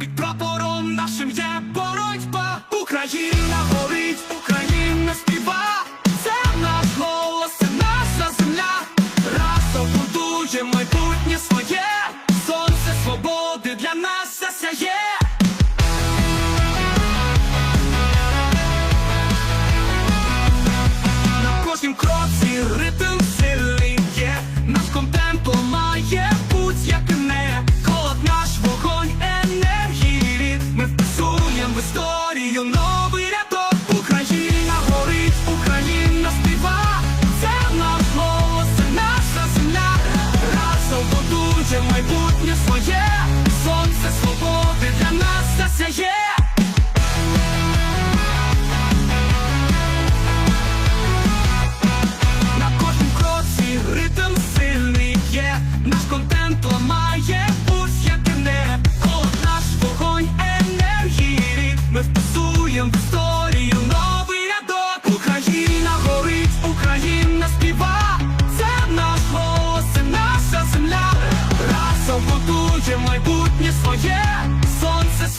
Під прапором нашим є боротьба. Україна горить.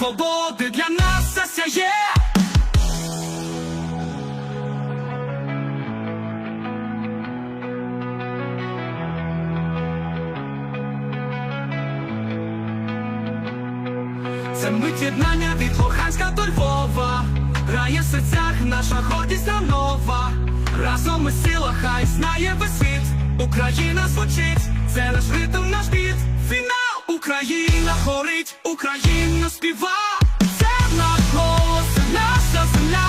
свободи для нас засяє. Це мить єднання від Луганська до Львова, Грає в серцях наша гордість нам нова. Разом ми сила, хай знає весь світ. Україна звучить, це наш ритм, наш біт. Фінал Україна горить, Україна. Співа співати, це в нас голос, наша земля,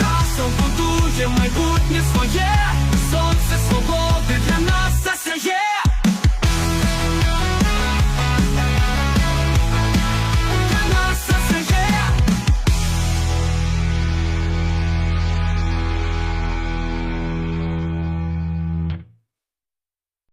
разом будує майбутнє.